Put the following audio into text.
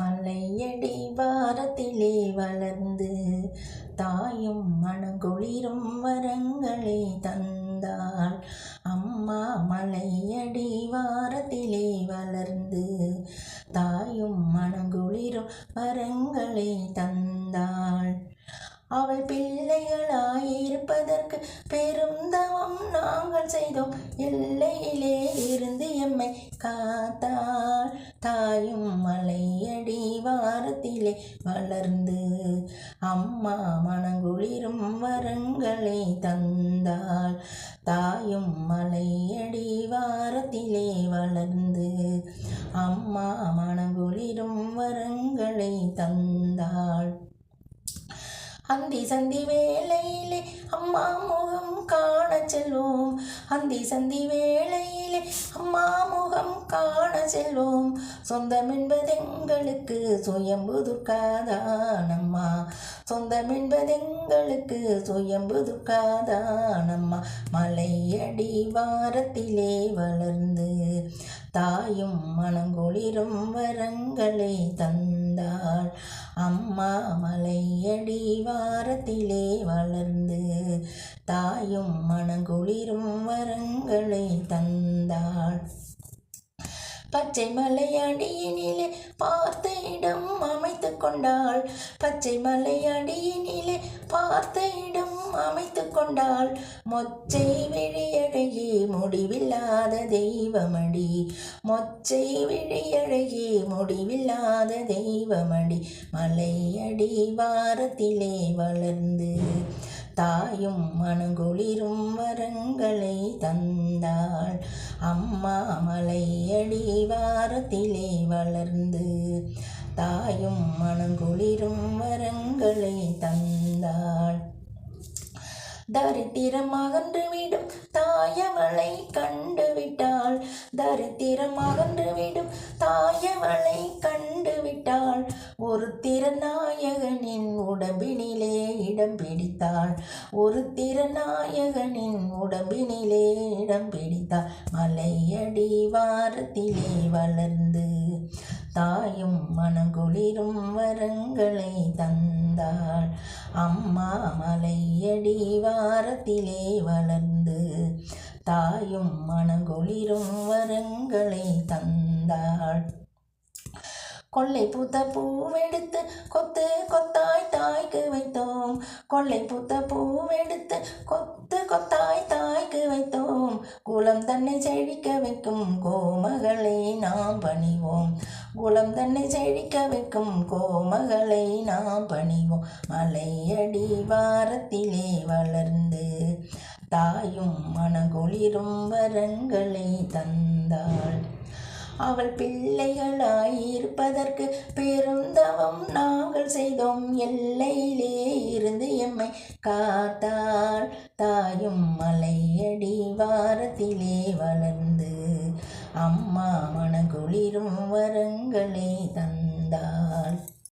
மலையடி வாரத்திலே வளர்ந்து தாயும் மனங்குளிரும் வரங்களை தந்தாள். அம்மா மலையடி வாரத்திலே வளர்ந்து தாயும் மனங்குளிரும் வரங்களை தந்தாள். அவள் பிள்ளைகளாயிருப்பதற்கு பெரும் நாம் நாங்கள் செய்தோம். எல்லையிலே இருந்து எம்மை காத்தாள். தாயும் மலையடி வாரத்திலே வளர்ந்து அம்மா மனங்குளிரும் வரங்களை தந்தாள். தாயும் மலையடி வாரத்திலே வளர்ந்து அம்மா மனங்குளிரும் வரங்களை தந்தாள் அந்தி சந்தி வேளையிலே அம்மா முகம் காண செல்வோம். அந்தி சந்தி வேளையிலே அம்மா முகம் காண செல்வோம். சொந்தம் என்பதெங்களுக்கு சுயம்பு துர்க்காதானம்மா சொந்தம் என்பதெங்களுக்கு சுயம்பு துர்க்காதானம்மா மலையடி வாரத்திலே வளர்ந்து தாயும் மனங்குளிரும் வரங்களை தந்தாள். அம்மா மலையடி வாரத்திலே வளர்ந்து தாயும் மனங்குளிரும் வரங்களை தந்தாள். பச்சை மலையடியினிலே பார்த்த இடம் அமைத்து கொண்டாள். பச்சை மலையடியினிலே பார்த்த இடம் அமைத்து கொண்டாள். மொச்சை விழியடை முடிவில்லாத தெய்வமடி. மொச்சை விழியழகே முடிவில்லாத தெய்வமடி. மலையடி வாரத்திலே வளர்ந்து தாயும் மனங்குளிரும் வரங்களை தந்தாள். அம்மா மலையடி வாரத்திலே வளர்ந்து தாயும் மனங்குளிரும் வரங்களை தந்தாள். தரித்திரமாகன்றுவிடும் தாயவளை கண்டுவிட்டாள். தரித்திரமாகன்றுவிடும் தாயவளை கண்டுவிட்டாள். ஒரு திறநாயகனின் உடம்பினிலே இடம் பிடித்தாள். ஒரு திறநாயகனின் உடம்பினிலே இடம் பிடித்தாள். மலையடி வாரத்திலே வளர்ந்து தாயும் மனங்குளிரும் வரங்களை தந்தாள். அம்மா மலையடி வாரத்திலே வளர்ந்து தாயும் மனங்குளிரும் வரங்களை தந்தாள். கொள்ளை பூத்த பூவெடுத்து கொத்து கொத்தாய் தாய்க்கு வைத்தோம். கொள்ளை பூத்த பூவெடுத்து குலம் தன்னை செழிக்க வைக்கும் கோமகளை நாம் பணிவோம். குலம் தன்னை செழிக்க வைக்கும் கோமகளை நாம் பணிவோம். மலையடி வாரத்திலே வளர்ந்து தாயும் மனகுளிரும் வரங்களை தந்தாள். அவள் பிள்ளைகளாயிருப்பதற்கு பெருந்தவம் நாங்கள் செய்தோம். எல்லையிலே இருந்து எம்மை காத்தாள். தாயும் மலை மலையடி வாரத்திலே வளர்ந்து அம்மா மனகுளிரும் வரங்களை தந்தாள்.